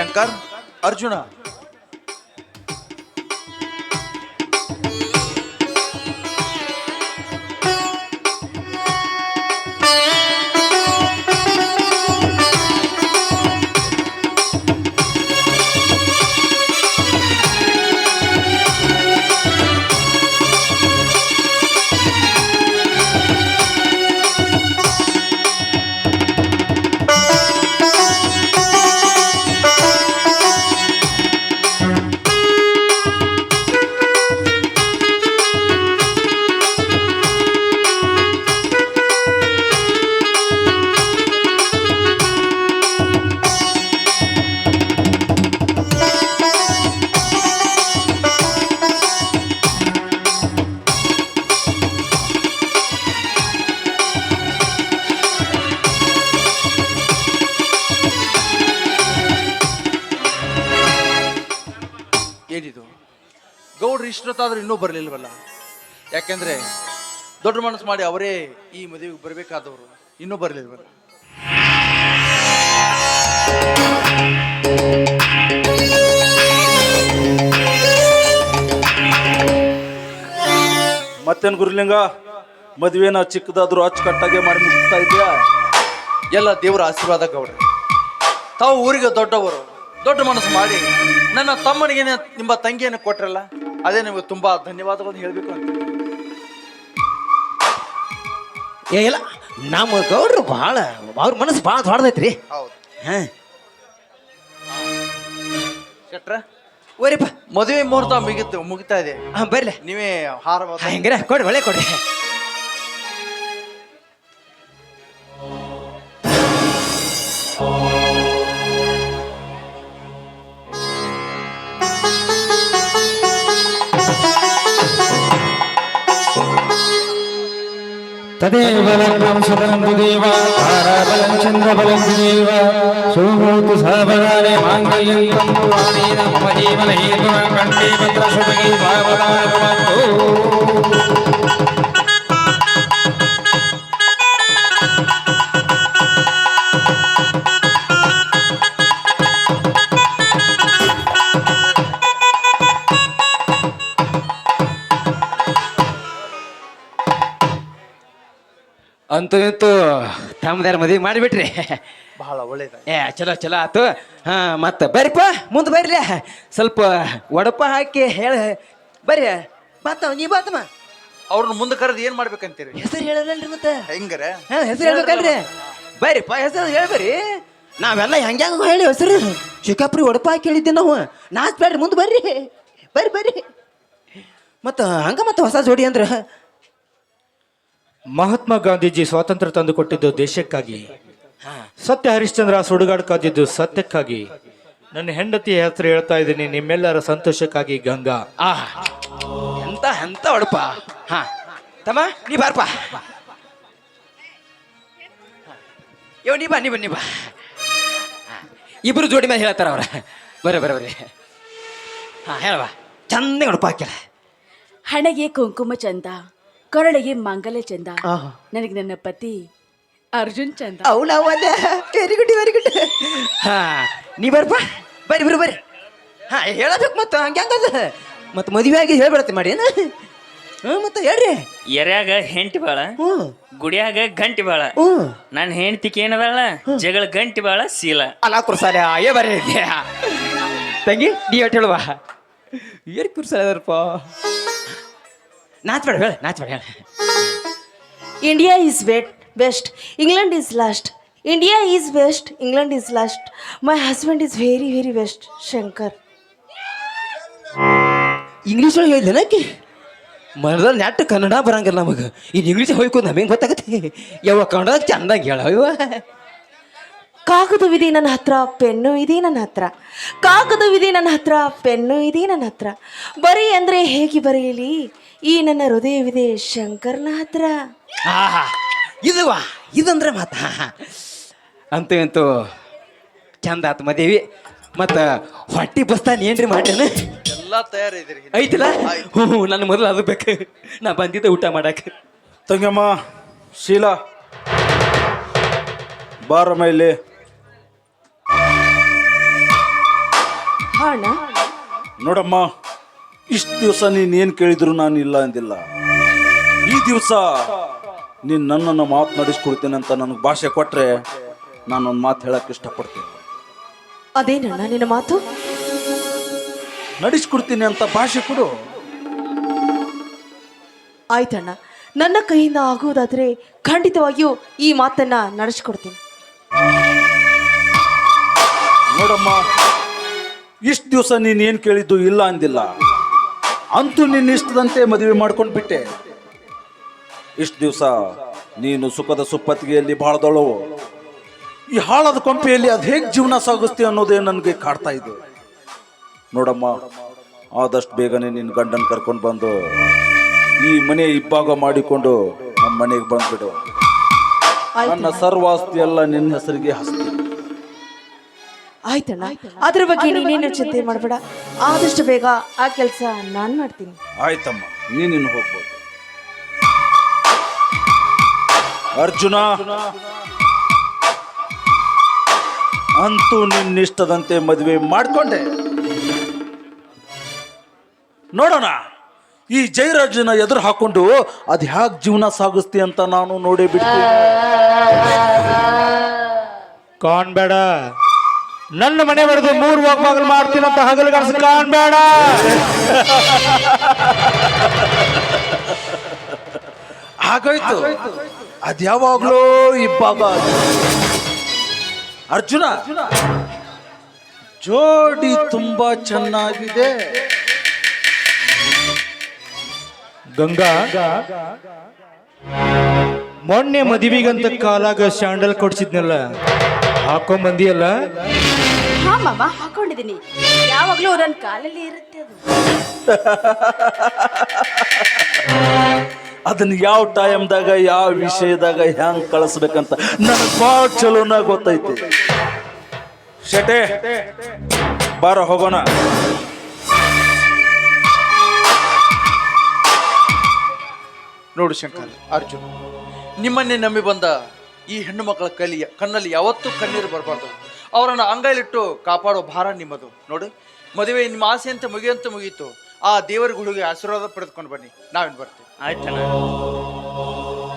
ಶಂಕರ್ ಅರ್ಜುನ ಇಷ್ಟೊತ್ತಾದ್ರೂ ಇನ್ನೂ ಬರಲಿಲ್ವಲ್ಲ? ಯಾಕೆಂದ್ರೆ ದೊಡ್ಡ ಮನಸ್ಸು ಮಾಡಿ ಅವರೇ ಈ ಮದುವೆಗೆ ಬರಬೇಕಾದವರು ಇನ್ನೂ ಬರಲಿಲ್ವಲ್ಲ? ಮತ್ತೇನು ಗುರುಲಿಂಗ? ಮದುವೆನ ಚಿಕ್ಕದಾದ್ರೂ ಅಚ್ಚುಕಟ್ಟಾಗೆ ಮಾಡಿ ಮುಗಿಸ್ತಾ ಇದೆಯಾ ಎಲ್ಲ ದೇವರ ಆಶೀರ್ವಾದ ಗೌಡ್ರೆ. ತಾವು ಊರಿಗೆ ದೊಡ್ಡವರು. ದೊಡ್ಡ ಮನಸ್ಸು ಮಾಡಿ ನನ್ನ ತಮ್ಮನಿಗೆ ನಿಮ್ಮ ತಂಗಿಯನ್ನು ಕೊಟ್ರಲ್ಲ? ಅದೇ ನಿಮಗೆ ತುಂಬಾ ಧನ್ಯವಾದಗಳನ್ನು ಹೇಳಬೇಕು ಅಂತ. ಏ ಇಲ್ಲ ನಮ್ಮ ಗೌಡ್ರು ಭಾಳ ಅವ್ರ ಮನಸ್ಸು ಭಾಳ ದೊಡ್ಡದೈತ್ರಿ. ಹೌದು. ಹಾಂ. ಶೆಟ್ರ ಓರಿಪ್ಪ. ಮದುವೆ ಮುಹೂರ್ತ ಮುಗಿತು ಮುಗಿತಾ ಇದೆ. ಹಾಂ ಬರ್ಲಿ. ನೀವೇ ಹಾರ ಹೆಂಗ್ರೆ? ಕೊಡಿ ಒಳ್ಳೆ ಕೊಡ್ರಿ तदेव लग्नं सुतं देव ताराबलं चन्द्रबलं देव सुभूतु सावधाने माङ्गल्यं तन्तुवानेन मम जीवनहेतुना कण्ठे भद्रशुभगे सावधाने ಅಂತೂ ಇಂತೂ ತಮ್ಮದಾರ ಮದುವೆ ಮಾಡಿಬಿಟ್ರಿ. ಬಹಳ ಒಳ್ಳೇದು. ಏ ಚಲೋ ಚಲೋ ಆತು. ಹಾ ಮತ್ತೆ ಬರ್ರಿಪ್ಪ ಮುಂದೆ ಬರ್ರಿ. ಸ್ವಲ್ಪ ಒಡಪ ಹಾಕಿ ಹೇಳ. ಬರ್ರಿ. ಮತ್ತ ನೀ ಬಾತಮ್ಮ ಅವ್ರನ್ನ ಮುಂದೆ ಕರೆದು ಏನ್ ಮಾಡ್ಬೇಕಂತೀರಿ? ಹೆಸರು ಹೇಳಲ್ರಿ ಮತ್ತೆ? ಹೆಂಗರ? ಹಾ ಹೆಸರು ಹೇಳ್ಬೇಕಲ್ರಿ. ಬರ್ರಿಪ್ಪ ಹೆಸರು ಹೇಳ್ಬರಿ. ನಾವೆಲ್ಲ ಹೆಂಗ ಹೇಳಿ ಹೆಸರು? ಶಿಕಾಪ್ರಿ ಒಡಪ ಹಾಕಿ ಹೇಳಿದ್ದೆ ನಾವು. ನಾಚ್ ಬೇಡ್ರಿ ಮುಂದೆ ಬರ್ರಿ. ಬರ್ರಿ ಬರ್ರಿ. ಮತ್ತು ಹಂಗ ಮತ್ತೆ ಹೊಸ ಜೋಡಿ ಅಂದ್ರೆ? ಮಹಾತ್ಮ ಗಾಂಧೀಜಿ ಸ್ವಾತಂತ್ರ್ಯ ತಂದುಕೊಟ್ಟಿದ್ದು ದೇಶಕ್ಕಾಗಿ. ಸತ್ಯ ಹರಿಶ್ಚಂದ್ರ ಸುಡುಗಾಡ್ ಕಾದಿದ್ದು ಸತ್ಯಕ್ಕಾಗಿ. ನನ್ನ ಹೆಂಡತಿ ಹೆಸರು ಹೇಳ್ತಾ ಇದ್ದೀನಿ ನಿಮ್ಮೆಲ್ಲರ ಸಂತೋಷಕ್ಕಾಗಿ ಗಂಗಾ. ಆ ಎಂತ ಎಂತ ಒಡಪ ಹಾ ತಮ್ಮ ನೀ ಬಾರಪ್ಪ ಯೋ ನೀ ಬಾ ನೀ ಬನ್ನಿ ಬಾ. ಇಬ್ಬರು ಇಬ್ರು ಜೋಡಿ ಮೇಲೆ ಹೇಳ್ತಾರ ಅವ್ರ. ಬರ ಬರ ಬರ್ರಿ ಹಾ ಹೇಳವಾ ಚಂದ ಒಡಪ ಹಾಕ್ಯಾರ ಹಣೆಗೆ ಕುಂಕುಮ ಚಂದ. ಕೊರಳಿಗೆ ಮಂಗಲ ಚಂದ. ನನಗೆ ನನ್ನ ಪತಿ ಅರ್ಜುನ್ ಚಂದ. ಅವಳ ವೆರಿ ಗುಡ್ ವೆರಿ ಗುಡ್ ಹಾ ನೀ ಬರ್ಪ. ಬರಿ ಬರ್ರಿ ಬರ್ರಿ. ಹಾ ಹೇಳಬೇಕು ಮತ್ತೆ ಹಂಗೆ ಹಂಗದ ಮತ್ತೆ ಮದುವೆ ಆಗಿ ಹೇಳ್ಬಿಡತ್ತೆ ಮಾಡಿ ಏನು? ಹ್ಞೂ ಮತ್ತೆ ಹೇಳ್ರಿ. ಎರ್ಯಾಗ ಹೆಂಟಿ ಬಾಳ ಹ್ಞೂ. ಗುಡಿಯಾಗ ಗಂಟಿ ಬಾಳ ಹ್ಞೂ. ನನ್ನ ಹೆಂಡತಿಗೆ ಏನದಾಳ ಜಗಳ ಗಂಟಿ ಬಾಳ ಸೀಲ. ಅಲ್ಲ ಕುರ್ಸಾಲೆ ಏ ಬರ್ರಿ ತಂಗಿ ನೀ ಹೇಳುವ. ಏನು ಕುರ್ಸಾಲೆ ಅದರಪ್ಪ. ನಾಚ ಮಾಡ ನಾಚ ಮಾಡ India is bet best England is lost India is best England is lost my husband is very very best Shankar English ಒಳಗೆ ಹೇಳ್ದೆ ನಾಕಿ? ಮರದಲ್ ನೆಟ್ ಕನ್ನಡ ಬರಂಗಿಲ್ಲ ನಮಗೆ. ಇನ್ನು ಇಂಗ್ಲೀಷ್ ಹೋಯ್ಕೊಂಡು ನಮಗೆ ಗೊತ್ತಾಗತ್ತೇನು ಯಾವ ಕನ್ನಡ ಚಂದ ಹೇಳ್ವ ಕಾಗದವಿದೆ ನನ್ನ ಹತ್ರ ಪೆನ್ನು ಇದೆ ನನ್ನ ಹತ್ರ. ಕಾಗದವಿದೆ ನನ್ನ ಹತ್ರ ಪೆನ್ನು ಇದೆ ನನ್ನ ಹತ್ರ. ಬರೀ ಅಂದರೆ ಹೇಗೆ ಬರೆಯಲಿ? ಈ ನನ್ನ ಹೃದಯವಿದೆ ಶಂಕರ್ನ ಹತ್ರ. ಆಹಾ ಇದುವಾ ಇದಂದ್ರೆ ಮಾತ. ಅಂತೂ ಅಂತೂ ಚಂದ ಆತು ಮದೇವಿ. ಮತ್ತು ಹೊಟ್ಟಿ ಬಸ್ತಾನ ಏನ್ರಿ ಮಾಡ್ಯಾನ? ಎಲ್ಲ ತಯಾರಿದ್ರಿ ಐತಿಲ್ಲ? ಹ್ಞೂ ಹ್ಞೂ ನನ್ನ ಮೊದಲು ಅದು ಬೇಕು. ನಾ ಬಂದಿದ್ದೆ ಊಟ ಮಾಡಕ್ಕೆ. ತಂಗಮ್ಮ ಶೀಲಾ. ಬಾರಮ್ಮ ಇಲ್ಲಿ. ಹಾ ಅಣ್ಣ ನೋಡಮ್ಮ ಇಷ್ಟು ದಿವಸ ನೀನ್ ಏನ್ ಕೇಳಿದ್ರು ನಾನು ಇಲ್ಲ ಅಂದಿಲ್ಲ. ಈ ದಿವಸ ನೀನ್ ನನ್ನನ್ನು ಮಾತು ನಡೆಸ್ಕೊಡ್ತೀನಿ ಅಂತ ನನಗೆ ಭಾಷೆ ಕೊಟ್ರೆ ನಾನೊಂದು ಮಾತು ಹೇಳಕ್ ಇಷ್ಟಪಡ್ತೀನಿ. ಅದೇನಣ್ಣ ನಿನ್ನ ಮಾತು? ನಡೆಸ್ಕೊಡ್ತೀನಿ ಅಂತ ಭಾಷೆ ಕೊಡು. ಆಯ್ತಣ್ಣ ನನ್ನ ಕೈಯಿಂದ ಆಗುವುದಾದ್ರೆ ಖಂಡಿತವಾಗಿಯೂ ಈ ಮಾತನ್ನ ನಡೆಸ್ಕೊಡ್ತೀನಿ. ನೋಡಮ್ಮ ಇಷ್ಟು ದಿವಸ ನೀನು ಏನು ಕೇಳಿದ್ದು ಇಲ್ಲ ಅಂದಿಲ್ಲ. ಅಂತೂ ನಿನ್ನ ಇಷ್ಟದಂತೆ ಮದುವೆ ಮಾಡ್ಕೊಂಡು ಬಿಟ್ಟೆ. ಇಷ್ಟು ದಿವಸ ನೀನು ಸುಖದ ಸುಪ್ಪತ್ತಿಗೆಯಲ್ಲಿ ಬಾಳ್ದಳು. ಈ ಹಾಳದ ಕೊಂಪೆಯಲ್ಲಿ ಅದು ಹೇಗೆ ಜೀವನ ಸಾಗಿಸ್ತೀವಿ ಅನ್ನೋದೇ ನನಗೆ ಕಾಡ್ತಾ ಇದೆ. ನೋಡಮ್ಮ ಆದಷ್ಟು ಬೇಗನೆ ನಿನ್ನ ಗಂಡನ ಕರ್ಕೊಂಡು ಬಂದು ಈ ಮನೆ ಇಬ್ಬಾಗ ಮಾಡಿಕೊಂಡು ನಮ್ಮ ಮನೆಗೆ ಬಂದ್ಬಿಡು. ನನ್ನ ಸರ್ವಾಸ್ತಿ ಎಲ್ಲ ನಿನ್ನ ಹೆಸರಿಗೆ ಹಸ್ತಿ ಆಯ್ತಣ್ಣ ಅದ್ರ ಬಗ್ಗೆ ನೀನೇನು ಚಿಂತೆ ಮಾಡಬೇಡ. ಆದಷ್ಟು ಬೇಗ ಆ ಕೆಲಸ ನಾನು ಮಾಡ್ತೀನಿ. ಆಯ್ತಮ್ಮ ನೀನಿನ್ನು ಹೋಗ್ಬೋದು. ಅರ್ಜುನ ಅಂತೂ ನಿನ್ನಿಷ್ಟದಂತೆ ಮದುವೆ ಮಾಡ್ಕೊಂಡೆ. ನೋಡೋಣ ಈ ಜಯರಾಜನ ಎದುರು ಹಾಕೊಂಡು ಅದು ಹ್ಯಾಕ್ ಜೀವನ ಸಾಗಿಸ್ತಿ ಅಂತ ನಾನು ನೋಡೇ ಬಿಡ್ತೀನಿ. ಕಾಣ್ಬೇಡ. ನನ್ನ ಮನೆ ಬರೆದು ಮೂರು ಒಪ್ಪಾಗಲು ಮಾಡ್ತೀನಿ ಅಂತ ಹಗಲು ಕನಸು ಕಾಣ್ಬೇಡ ಹಾಗೋಯ್ತು. ಅದ್ಯಾವಾಗ್ಲೋ ಇಬ್ಬಾಗ ಅರ್ಜುನ ಜೋಡಿ ತುಂಬಾ ಚೆನ್ನಾಗಿದೆ. ಗಂಗಾ ಮೊನ್ನೆ ಮದುವೆಗಂತ ಕಾಲಾಗ ಸ್ಯಾಂಡಲ್ ಕೊಡ್ಸಿದ್ನಲ್ಲ. ಹಾಕೊಂಬಂದಿಯಲ್ಲ? ಹಾ ಮಾಮ ಹಾಕೊಂಡಿದ್ದೀನಿ ಯಾವಾಗ್ಲೂ ನನ್ನ ಕಾಲಲ್ಲಿ ಇರುತ್ತೆ ಅದು. ಅದನ್ನ ಯಾವ ಟೈಮ್ದಾಗ ಯಾವ ವಿಷಯದಾಗ ಹೆಂಗ್ ಕಳಿಸ್ಬೇಕಂತ ನನಗೆ ಭಾಳ ಚಲೋನ ಗೊತ್ತೈತಿ. ಶಟೆ ಬಾರ ಹೋಗೋಣ. ನೋಡು ಶಂಕರ್ ಅರ್ಜುನ್ ನಿಮ್ಮನ್ನೇ ನಂಬಿ ಬಂದ ಈ ಹೆಣ್ಣು ಮಕ್ಕಳ ಕಲಿಯ ಕಣ್ಣಲ್ಲಿ ಯಾವತ್ತೂ ಕಣ್ಣೀರು ಬರಬಾರ್ದು. ಅವರನ್ನು ಅಂಗೈಲಿಟ್ಟು ಕಾಪಾಡೋ ಭಾರ ನಿಮ್ಮದು. ನೋಡಿ, ಮದುವೆ ನಿಮ್ಮ ಆಸೆ ಅಂತ ಮುಗಿಯಂತ ಮುಗೀತು. ಆ ದೇವರ ಗುಳಿಗೆ ಆಶೀರ್ವಾದ ಪಡೆದುಕೊಂಡು ಬನ್ನಿ. ನಾವೇನು ಬರ್ತೀವಿ. ಆಯ್ತಣ್ಣ.